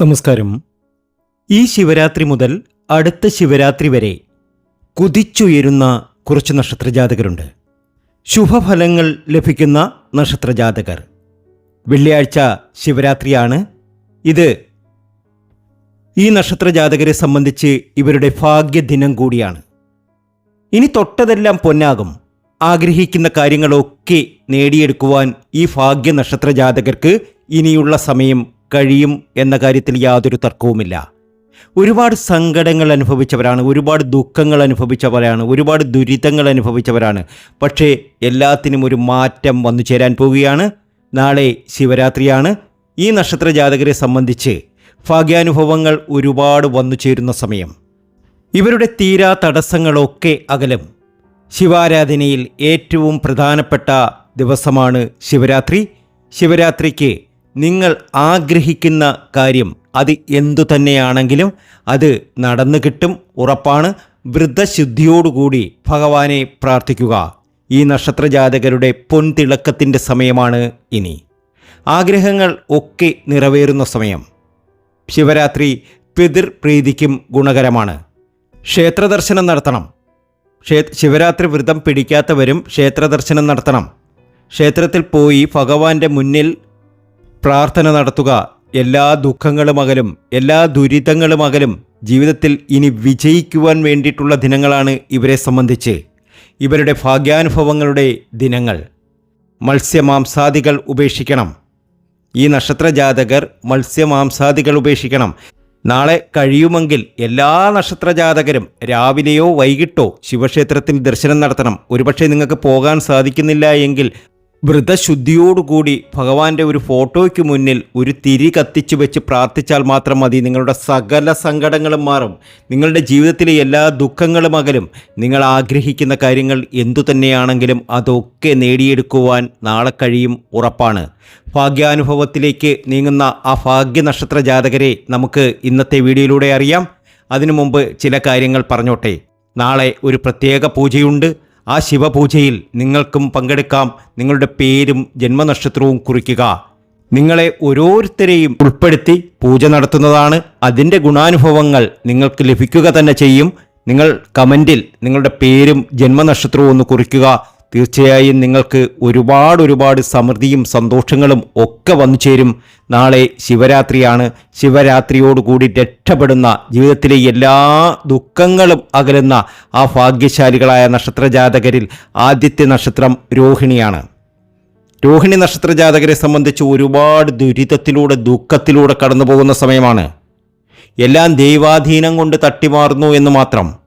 നമസ്കാരം. ഈ ശിവരാത്രി മുതൽ അടുത്ത ശിവരാത്രി വരെ കുതിച്ചുയരുന്ന കുറച്ച് നക്ഷത്രജാതകരുണ്ട്. ശുഭഫലങ്ങൾ ലഭിക്കുന്ന നക്ഷത്രജാതകർ. വെള്ളിയാഴ്ച ശിവരാത്രിയാണ്. ഇത് ഈ നക്ഷത്രജാതകരെ സംബന്ധിച്ച് ഇവരുടെ ഭാഗ്യദിനം കൂടിയാണ്. ഇനി തൊട്ടതെല്ലാം പൊന്നാകും. ആഗ്രഹിക്കുന്ന കാര്യങ്ങളൊക്കെ നേടിയെടുക്കുവാൻ ഈ ഭാഗ്യ നക്ഷത്രജാതകർക്ക് ഇനിയുള്ള സമയം കഴിയും എന്ന കാര്യത്തിൽ യാതൊരു തർക്കവുമില്ല. ഒരുപാട് സങ്കടങ്ങൾ അനുഭവിച്ചവരാണ് ഒരുപാട് ദുഃഖങ്ങൾ അനുഭവിച്ചവരാണ് ഒരുപാട് ദുരിതങ്ങൾ അനുഭവിച്ചവരാണ്. പക്ഷേ എല്ലാത്തിനും ഒരു മാറ്റം വന്നു ചേരാൻ പോവുകയാണ്. നാളെ ശിവരാത്രിയാണ്. ഈ നക്ഷത്ര ജാതകരെ സംബന്ധിച്ച് ഭാഗ്യാനുഭവങ്ങൾ ഒരുപാട് വന്നു ചേരുന്ന സമയം. ഇവരുടെ തീരാ തടസ്സങ്ങളൊക്കെ അകലും. ശിവാരാധനയിൽ ഏറ്റവും പ്രധാനപ്പെട്ട ദിവസമാണ് ശിവരാത്രി. ശിവരാത്രിക്ക് നിങ്ങൾ ആഗ്രഹിക്കുന്ന കാര്യം അത് എന്തു തന്നെയാണെങ്കിലും അത് നടന്നു കിട്ടും ഉറപ്പാണ്. വൃദ്ധശുദ്ധിയോടുകൂടി ഭഗവാനെ പ്രാർത്ഥിക്കുക. ഈ നക്ഷത്രജാതകരുടെ പൊൻതിളക്കത്തിന്റെ സമയമാണ് ഇനി. ആഗ്രഹങ്ങൾ ഒക്കെ നിറവേറുന്ന സമയം. ശിവരാത്രി പിതൃപ്രീതിക്കും ഗുണകരമാണ്. ക്ഷേത്രദർശനം നടത്തണം. ക്ഷേ ശിവരാത്രി വ്രതം പിടിക്കാത്തവരും ക്ഷേത്രദർശനം നടത്തണം. ക്ഷേത്രത്തിൽ പോയി ഭഗവാന്റെ മുന്നിൽ പ്രാർത്ഥന നടത്തുക. എല്ലാ ദുഃഖങ്ങളും അകലും എല്ലാ ദുരിതങ്ങളും അകലും ജീവിതത്തിൽ ഇനി വിജയിക്കുവാൻ വേണ്ടിയിട്ടുള്ള ദിനങ്ങളാണ് ഇവരെ സംബന്ധിച്ച്. ഇവരുടെ ഭാഗ്യാനുഭവങ്ങളുടെ ദിനങ്ങൾ. മത്സ്യമാംസാദികൾ ഉപേക്ഷിക്കണം. ഈ നക്ഷത്ര ജാതകർ മത്സ്യമാംസാദികൾ ഉപേക്ഷിക്കണം. നാളെ കഴിയുമെങ്കിൽ എല്ലാ നക്ഷത്ര ജാതകരും രാവിലെയോ വൈകിട്ടോ ശിവക്ഷേത്രത്തിൽ ദർശനം നടത്തണം. ഒരുപക്ഷെ നിങ്ങൾക്ക് പോകാൻ സാധിക്കുന്നില്ല എങ്കിൽ വ്രതശുദ്ധിയോടുകൂടി ഭഗവാന്റെ ഒരു ഫോട്ടോയ്ക്ക് മുന്നിൽ ഒരു തിരി കത്തിച്ചു വെച്ച് പ്രാർത്ഥിച്ചാൽ മാത്രം മതി. നിങ്ങളുടെ സകല സങ്കടങ്ങളും മാറും. നിങ്ങളുടെ ജീവിതത്തിലെ എല്ലാ ദുഃഖങ്ങളും അകലും. നിങ്ങൾ ആഗ്രഹിക്കുന്ന കാര്യങ്ങൾ എന്തു തന്നെയാണെങ്കിലും അതൊക്കെ നേടിയെടുക്കുവാൻ നാളെ കഴിയും ഉറപ്പാണ്. ഭാഗ്യാനുഭവത്തിലേക്ക് നീങ്ങുന്ന ആ ഭാഗ്യനക്ഷത്ര ജാതകരെ നമുക്ക് ഇന്നത്തെ വീഡിയോയിലൂടെ അറിയാം. അതിനു മുമ്പ് ചില കാര്യങ്ങൾ പറഞ്ഞോട്ടെ. നാളെ ഒരു പ്രത്യേക പൂജയുണ്ട്. ആ ശിവപൂജയിൽ നിങ്ങൾക്കും പങ്കെടുക്കാം. നിങ്ങളുടെ പേരും ജന്മനക്ഷത്രവും കുറിക്കുക. നിങ്ങളെ ഓരോരുത്തരെയും ഉൾപ്പെടുത്തി പൂജ നടത്തുന്നതാണ്. അതിന്റെ ഗുണാനുഭവങ്ങൾ നിങ്ങൾക്ക് ലഭിക്കുക തന്നെ ചെയ്യും. നിങ്ങൾ കമന്റിൽ നിങ്ങളുടെ പേരും ജന്മനക്ഷത്രവും ഒന്ന് കുറിക്കുക. തീർച്ചയായും നിങ്ങൾക്ക് ഒരുപാട് ഒരുപാട് സമൃദ്ധിയും സന്തോഷങ്ങളും ഒക്കെ വന്നു ചേരും. നാളെ ശിവരാത്രിയാണ്. ശിവരാത്രിയോടുകൂടി രക്ഷപ്പെടുന്ന ജീവിതത്തിലെ എല്ലാ ദുഃഖങ്ങളും അകലുന്ന ആ ഭാഗ്യശാലികളായ നക്ഷത്രജാതകരിൽ ആദ്യത്തെ നക്ഷത്രം രോഹിണിയാണ്. രോഹിണി നക്ഷത്രജാതകരെ സംബന്ധിച്ച് ഒരുപാട് ദുരിതത്തിലൂടെ ദുഃഖത്തിലൂടെ കടന്നു പോകുന്ന സമയമാണ്. എല്ലാം ദൈവാധീനം കൊണ്ട് തട്ടിമാറുന്നു എന്ന് മാത്രം.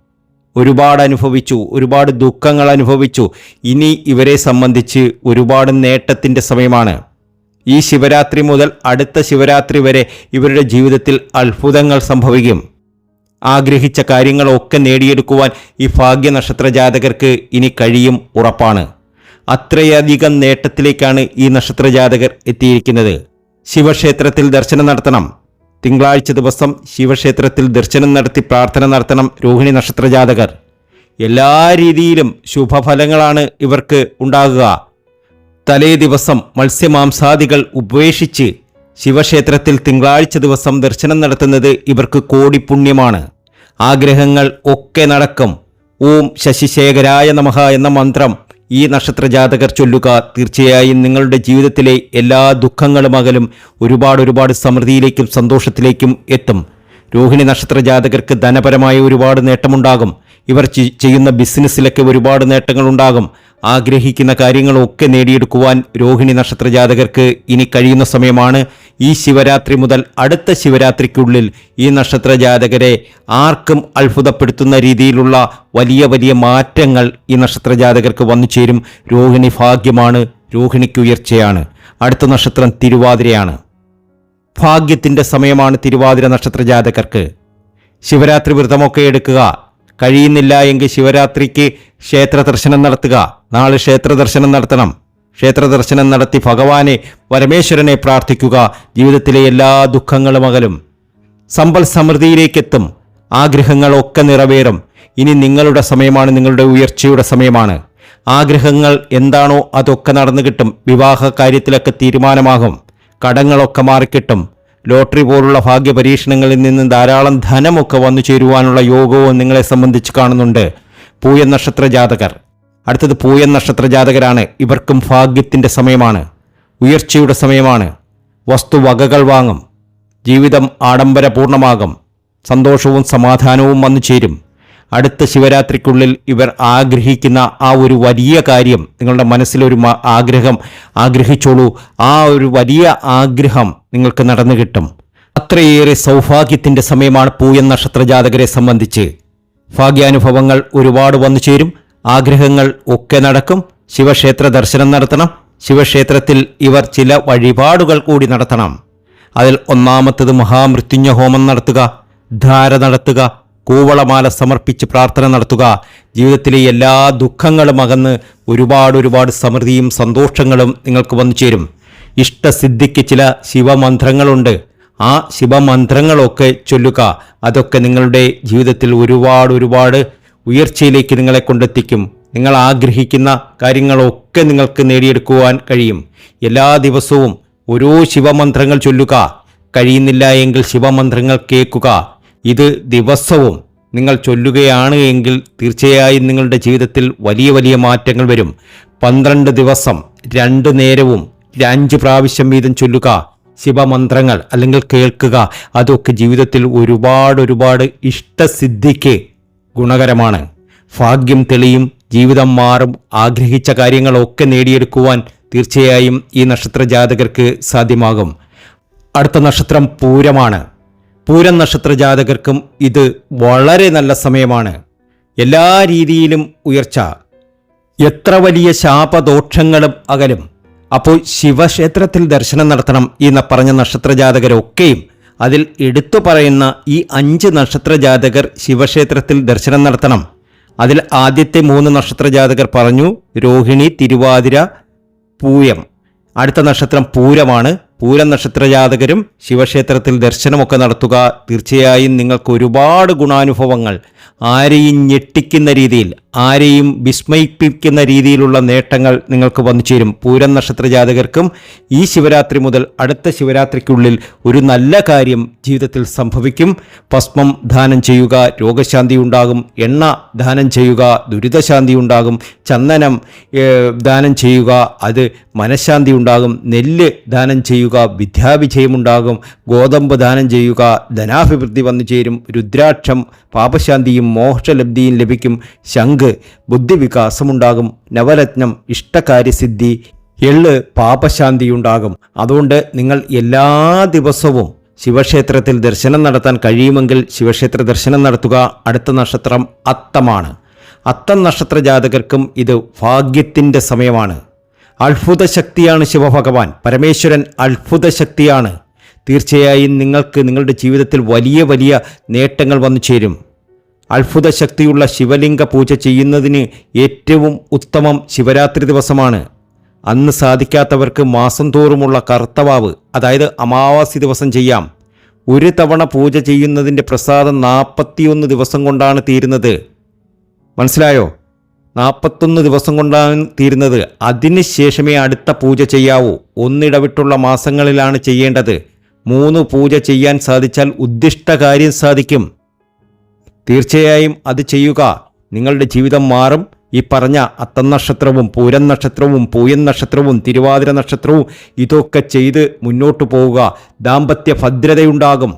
ഒരുപാട് അനുഭവിച്ചു ഒരുപാട് ദുഃഖങ്ങൾ അനുഭവിച്ചു ഇനി ഇവരെ സംബന്ധിച്ച് ഒരുപാട് നേട്ടത്തിന്റെ സമയമാണ്. ഈ ശിവരാത്രി മുതൽ അടുത്ത ശിവരാത്രി വരെ ഇവരുടെ ജീവിതത്തിൽ അത്ഭുതങ്ങൾ സംഭവിക്കും. ആഗ്രഹിച്ച കാര്യങ്ങളൊക്കെ നേടിയെടുക്കുവാൻ ഈ ഭാഗ്യ നക്ഷത്ര ജാതകർക്ക് ഇനി കഴിയും ഉറപ്പാണ്. അത്രയധികം നേട്ടത്തിലേക്കാണ് ഈ നക്ഷത്ര ജാതകർ എത്തിയിരിക്കുന്നത്. ശിവക്ഷേത്രത്തിൽ ദർശനം നടത്തണം. തിങ്കളാഴ്ച ദിവസം ശിവക്ഷേത്രത്തിൽ ദർശനം നടത്തി പ്രാർത്ഥന നടത്തണം രോഹിണി നക്ഷത്ര ജാതകർ എല്ലാ രീതിയിലും ശുഭഫലങ്ങളാണ് ഇവർക്ക് ഉണ്ടാകുക. തലേ ദിവസം മത്സ്യമാംസാദികൾ ഉപേക്ഷിച്ച് ശിവക്ഷേത്രത്തിൽ തിങ്കളാഴ്ച ദിവസം ദർശനം നടത്തുന്നത് ഇവർക്ക് കോടി പുണ്യമാണ് ആഗ്രഹങ്ങൾ ഒക്കെ നടക്കും. ഓം ശശിശേഖരായ നമഹ എന്ന മന്ത്രം ഈ നക്ഷത്ര ജാതകർ ചൊല്ലുക തീർച്ചയായും നിങ്ങളുടെ ജീവിതത്തിലെ എല്ലാ ദുഃഖങ്ങളും അകലും ഒരുപാട് ഒരുപാട് സമൃദ്ധിയിലേക്കും സന്തോഷത്തിലേക്കും എത്തും. രോഹിണി നക്ഷത്ര ജാതകർക്ക് ധനപരമായ ഒരുപാട് നേട്ടമുണ്ടാകും. ഇവർ ചെയ്യുന്ന ബിസിനസ്സിലൊക്കെ ഒരുപാട് നേട്ടങ്ങളുണ്ടാകും. ആഗ്രഹിക്കുന്ന കാര്യങ്ങളൊക്കെ നേടിയെടുക്കുവാൻ രോഹിണി നക്ഷത്ര ജാതകർക്ക് ഇനി കഴിയുന്ന സമയമാണ്. ഈ ശിവരാത്രി മുതൽ അടുത്ത ശിവരാത്രിക്കുള്ളിൽ ഈ നക്ഷത്ര ജാതകരെ ആർക്കും അത്ഭുതപ്പെടുത്തുന്ന രീതിയിലുള്ള വലിയ വലിയ മാറ്റങ്ങൾ ഈ നക്ഷത്ര ജാതകർക്ക് വന്നു ചേരും. രോഹിണി ഭാഗ്യമാണ് രോഹിണിക്ക് ഉയർച്ചയാണ്. അടുത്ത നക്ഷത്രം തിരുവാതിരയാണ്. ഭാഗ്യത്തിന്റെ സമയമാണ് തിരുവാതിര നക്ഷത്ര ജാതകർക്ക് ശിവരാത്രി വ്രതമൊക്കെ എടുക്കുക. കഴിയുന്നില്ല എങ്കിൽ ശിവരാത്രിക്ക് ക്ഷേത്ര ദർശനം നടത്തുക. നാളെ ക്ഷേത്ര ദർശനം നടത്തണം. ക്ഷേത്ര ദർശനം നടത്തി ഭഗവാനെ പരമേശ്വരനെ പ്രാർത്ഥിക്കുക. ജീവിതത്തിലെ എല്ലാ ദുഃഖങ്ങളും അകലും. സമ്പൽ സമൃദ്ധിയിലേക്കെത്തും. ആഗ്രഹങ്ങളൊക്കെ നിറവേറും. ഇനി നിങ്ങളുടെ സമയമാണ് നിങ്ങളുടെ ഉയർച്ചയുടെ സമയമാണ്. ആഗ്രഹങ്ങൾ എന്താണോ അതൊക്കെ നടന്നു കിട്ടും. വിവാഹ കാര്യത്തിലൊക്കെ തീരുമാനമാകും. കടങ്ങളൊക്കെ മാറിക്കിട്ടും. ലോട്ടറി പോലുള്ള ഭാഗ്യ പരീക്ഷണങ്ങളിൽ നിന്ന് ധാരാളം ധനമൊക്കെ വന്നു ചേരുവാനുള്ള യോഗവും നിങ്ങളെ സംബന്ധിച്ച് കാണുന്നുണ്ട്. പൂയ നക്ഷത്ര ജാതകർ. അടുത്തത് പൂയൻ നക്ഷത്ര ജാതകരാണ് ഇവർക്കും ഭാഗ്യത്തിന്റെ സമയമാണ്. ഉയർച്ചയുടെ സമയമാണ്. വസ്തുവകകൾ വാങ്ങും. ജീവിതം ആഡംബരപൂർണമാകും. സന്തോഷവും സമാധാനവും വന്നു ചേരും. അടുത്ത ശിവരാത്രിക്കുള്ളിൽ ഇവർ ആഗ്രഹിക്കുന്ന ആ ഒരു വലിയ കാര്യം നിങ്ങളുടെ മനസ്സിലൊരു ആഗ്രഹം ആഗ്രഹിച്ചോളൂ. ആ ഒരു വലിയ ആഗ്രഹം നിങ്ങൾക്ക് നടന്നു കിട്ടും. അത്രയേറെ സൗഭാഗ്യത്തിന്റെ സമയമാണ് പൂയൻ നക്ഷത്ര ജാതകരെ സംബന്ധിച്ച്. ഭാഗ്യാനുഭവങ്ങൾ ഒരുപാട് വന്നു ചേരും. ആഗ്രഹങ്ങൾ ഒക്കെ നടക്കും. ശിവക്ഷേത്ര ദർശനം നടത്തണം. ശിവക്ഷേത്രത്തിൽ ഇവർ ചില വഴിപാടുകൾ കൂടി നടത്തണം. അതിൽ ഒന്നാമത്തത് മഹാമൃത്യുഞ്ജ ഹോമം നടത്തുക ധാര നടത്തുക കൂവളമാല സമർപ്പിച്ച് പ്രാർത്ഥന നടത്തുക. ജീവിതത്തിലെ എല്ലാ ദുഃഖങ്ങളും അകന്ന് ഒരുപാട് ഒരുപാട് സമൃദ്ധിയും സന്തോഷങ്ങളും നിങ്ങൾക്ക് വന്നു ചേരും. ഇഷ്ടസിദ്ധിക്ക് ചില ശിവമന്ത്രങ്ങളുണ്ട്. ആ ശിവമന്ത്രങ്ങളൊക്കെ ചൊല്ലുക അതൊക്കെ നിങ്ങളുടെ ജീവിതത്തിൽ ഒരുപാട് ഒരുപാട് ഉയർച്ചയിലേക്ക് നിങ്ങളെ കൊണ്ടെത്തിക്കും. നിങ്ങൾ ആഗ്രഹിക്കുന്ന കാര്യങ്ങളൊക്കെ നിങ്ങൾക്ക് നേടിയെടുക്കുവാൻ കഴിയും. എല്ലാ ദിവസവും ഓരോ ശിവമന്ത്രങ്ങൾ ചൊല്ലുക. കഴിയുന്നില്ല എങ്കിൽ ശിവമന്ത്രങ്ങൾ കേൾക്കുക. ഇത് ദിവസവും നിങ്ങൾ ചൊല്ലുകയാണ് എങ്കിൽ തീർച്ചയായും നിങ്ങളുടെ ജീവിതത്തിൽ വലിയ വലിയ മാറ്റങ്ങൾ വരും. പന്ത്രണ്ട് ദിവസം രണ്ട് നേരവും അഞ്ച് പ്രാവശ്യം വീതം ചൊല്ലുക. ശിവമന്ത്രങ്ങൾ അല്ലെങ്കിൽ കേൾക്കുക. അതൊക്കെ ജീവിതത്തിൽ ഒരുപാട് ഒരുപാട് ഇഷ്ടസിദ്ധിക്ക് ഗുണകരമാണ്. ഭാഗ്യം തെളിയും ജീവിതം മാറും ആഗ്രഹിച്ച കാര്യങ്ങളൊക്കെ നേടിയെടുക്കുവാൻ തീർച്ചയായും ഈ നക്ഷത്ര ജാതകർക്ക് സാധ്യമാകും. അടുത്ത നക്ഷത്രം പൂരമാണ്. പൂരം നക്ഷത്ര ജാതകർക്കും ഇത് വളരെ നല്ല സമയമാണ്. എല്ലാ രീതിയിലും ഉയർച്ച. എത്ര വലിയ ശാപദോഷങ്ങളും അകലും. അപ്പോൾ ശിവക്ഷേത്രത്തിൽ ദർശനം നടത്തണം എന്ന പറഞ്ഞ നക്ഷത്ര ജാതകരൊക്കെയും അതിൽ എടുത്തു പറയുന്ന ഈ അഞ്ച് നക്ഷത്ര ജാതകർ ശിവക്ഷേത്രത്തിൽ ദർശനം നടത്തണം. അതിൽ ആദ്യത്തെ മൂന്ന് നക്ഷത്ര ജാതകർ പറഞ്ഞു രോഹിണി തിരുവാതിര പൂയം. അടുത്ത നക്ഷത്രം പൂരമാണ്. പൂരം നക്ഷത്ര ജാതകരും ശിവക്ഷേത്രത്തിൽ ദർശനമൊക്കെ നടത്തുക. തീർച്ചയായും നിങ്ങൾക്ക് ഒരുപാട് ഗുണാനുഭവങ്ങൾ ആരെയും ഞെട്ടിക്കുന്ന രീതിയിൽ ആരെയും വിസ്മയിപ്പിക്കുന്ന രീതിയിലുള്ള നേട്ടങ്ങൾ നിങ്ങൾക്ക് വന്നു ചേരും. പൂരം നക്ഷത്ര ജാതകർക്കും ഈ ശിവരാത്രി മുതൽ അടുത്ത ശിവരാത്രിക്കുള്ളിൽ ഒരു നല്ല കാര്യം ജീവിതത്തിൽ സംഭവിക്കും. ഭസ്മം ദാനം ചെയ്യുക രോഗശാന്തി ഉണ്ടാകും. എണ്ണ ദാനം ചെയ്യുക ദുരിതശാന്തി ഉണ്ടാകും. ചന്ദനം ദാനം ചെയ്യുക അത് മനഃശാന്തി ഉണ്ടാകും. നെല്ല് ദാനം ചെയ്യുക വിദ്യാവിജയമുണ്ടാകും ഗോതമ്പ് ദാനം ചെയ്യുക ധനാഭിവൃദ്ധി വന്നു ചേരും. രുദ്രാക്ഷം പാപശാന്തിയും മോക്ഷലബ്ധിയും ലഭിക്കും. ശംഖ് ബുദ്ധിവികാസമുണ്ടാകും. നവരത്നം ഇഷ്ടകാര്യസിദ്ധി എള്ള് പാപശാന്തിയുണ്ടാകും. അതുകൊണ്ട് നിങ്ങൾ എല്ലാ ദിവസവും ശിവക്ഷേത്രത്തിൽ ദർശനം നടത്താൻ കഴിയുമെങ്കിൽ ശിവക്ഷേത്ര ദർശനം നടത്തുക. അടുത്ത നക്ഷത്രം അത്തമാണ്. അത്തം നക്ഷത്ര ജാതകർക്കും ഇത് ഭാഗ്യത്തിന്റെ സമയമാണ്. അത്ഭുത ശക്തിയാണ് ശിവഭഗവാൻ. പരമേശ്വരൻ അത്ഭുത ശക്തിയാണ് തീർച്ചയായും നിങ്ങൾക്ക് നിങ്ങളുടെ ജീവിതത്തിൽ വലിയ വലിയ നേട്ടങ്ങൾ വന്നു ചേരും. അത്ഭുത ശക്തിയുള്ള ശിവലിംഗ പൂജ ചെയ്യുന്നതിന് ഏറ്റവും ഉത്തമം ശിവരാത്രി ദിവസമാണ്. അന്ന് സാധിക്കാത്തവർക്ക് മാസം തോറുമുള്ള കർത്തവാവ് അതായത് അമാവാസി ദിവസം ചെയ്യാം. ഒരു തവണ പൂജ ചെയ്യുന്നതിന്റെ പ്രസാദം നാൽപ്പത്തിയൊന്ന് ദിവസം കൊണ്ടാണ് തീരുന്നത്. മനസ്സിലായോ? നാൽപ്പത്തൊന്ന് ദിവസം കൊണ്ടാണ് തീരുന്നത്. അതിനുശേഷമേ അടുത്ത പൂജ ചെയ്യാവൂ. ഒന്നിടവിട്ടുള്ള മാസങ്ങളിലാണ് ചെയ്യേണ്ടത്. മൂന്ന് പൂജ ചെയ്യാൻ സാധിച്ചാൽ ഉദ്ദിഷ്ട കാര്യം സാധിക്കും. തീർച്ചയായും അത് ചെയ്യുക. നിങ്ങളുടെ ജീവിതം മാറും. ഈ പറഞ്ഞ അത്തം നക്ഷത്രവും പൂരം നക്ഷത്രവും പൂയൻ നക്ഷത്രവും തിരുവാതിര നക്ഷത്രവും ഇതൊക്കെ ചെയ്ത് മുന്നോട്ട് പോവുക. ദാമ്പത്യ ഭദ്രതയുണ്ടാകും.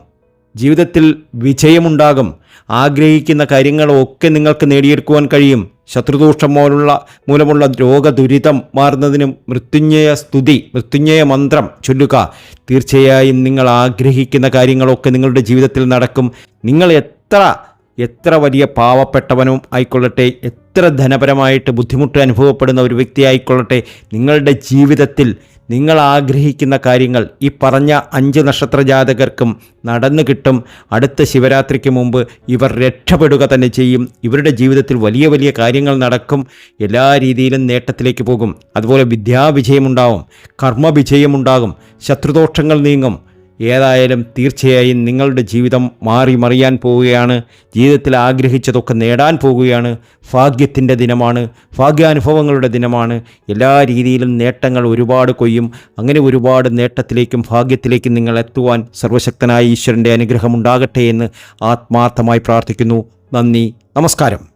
ജീവിതത്തിൽ വിജയമുണ്ടാകും. ആഗ്രഹിക്കുന്ന കാര്യങ്ങളൊക്കെ നിങ്ങൾക്ക് നേടിയെടുക്കുവാൻ കഴിയും. ശത്രുദോഷം മൂലമുള്ള മൂലമുള്ള രോഗദുരിതം മാറുന്നതിനും മൃത്യുഞ്ജയ സ്തുതി മൃത്യുഞ്ജയ മന്ത്രം ചൊല്ലുക. തീർച്ചയായും നിങ്ങൾ ആഗ്രഹിക്കുന്ന കാര്യങ്ങളൊക്കെ നിങ്ങളുടെ ജീവിതത്തിൽ നടക്കും. നിങ്ങൾ എത്ര എത്ര വലിയ പാവപ്പെട്ടവനും ആയിക്കൊള്ളട്ടെ എത്ര ധനപരമായിട്ട് ബുദ്ധിമുട്ട് അനുഭവപ്പെടുന്ന ഒരു വ്യക്തി ആയിക്കൊള്ളട്ടെ നിങ്ങളുടെ ജീവിതത്തിൽ നിങ്ങൾ ആഗ്രഹിക്കുന്ന കാര്യങ്ങൾ ഈ പറഞ്ഞ അഞ്ച് നക്ഷത്ര ജാതകർക്കും നടന്നു കിട്ടും. അടുത്ത ശിവരാത്രിക്ക് മുമ്പ് ഇവർ രക്ഷപ്പെടുക തന്നെ ചെയ്യും. ഇവരുടെ ജീവിതത്തിൽ വലിയ വലിയ കാര്യങ്ങൾ നടക്കും. എല്ലാ രീതിയിലും നേട്ടത്തിലേക്ക് പോകും. അതുപോലെ വിദ്യാവിജയമുണ്ടാവും കർമ്മവിജയമുണ്ടാകും ശത്രുദോഷങ്ങൾ നീങ്ങും. ഏതായാലും തീർച്ചയായും നിങ്ങളുടെ ജീവിതം മാറി മറിയാൻ പോവുകയാണ്. ജീവിതത്തിൽ ആഗ്രഹിച്ചതൊക്കെ നേടാൻ പോവുകയാണ്. ഭാഗ്യത്തിന്റെ ദിനമാണ്. ഭാഗ്യാനുഭവങ്ങളുടെ ദിനമാണ്. എല്ലാ രീതിയിലും നേട്ടങ്ങൾ ഒരുപാട് കൊയ്യും. അങ്ങനെ ഒരുപാട് നേട്ടത്തിലേക്കും ഭാഗ്യത്തിലേക്കും നിങ്ങൾ എത്തുവാൻ സർവശക്തനായ ഈശ്വരന്റെ അനുഗ്രഹം ഉണ്ടാകട്ടെ എന്ന് ആത്മാർത്ഥമായി പ്രാർത്ഥിക്കുന്നു. നന്ദി. നമസ്കാരം.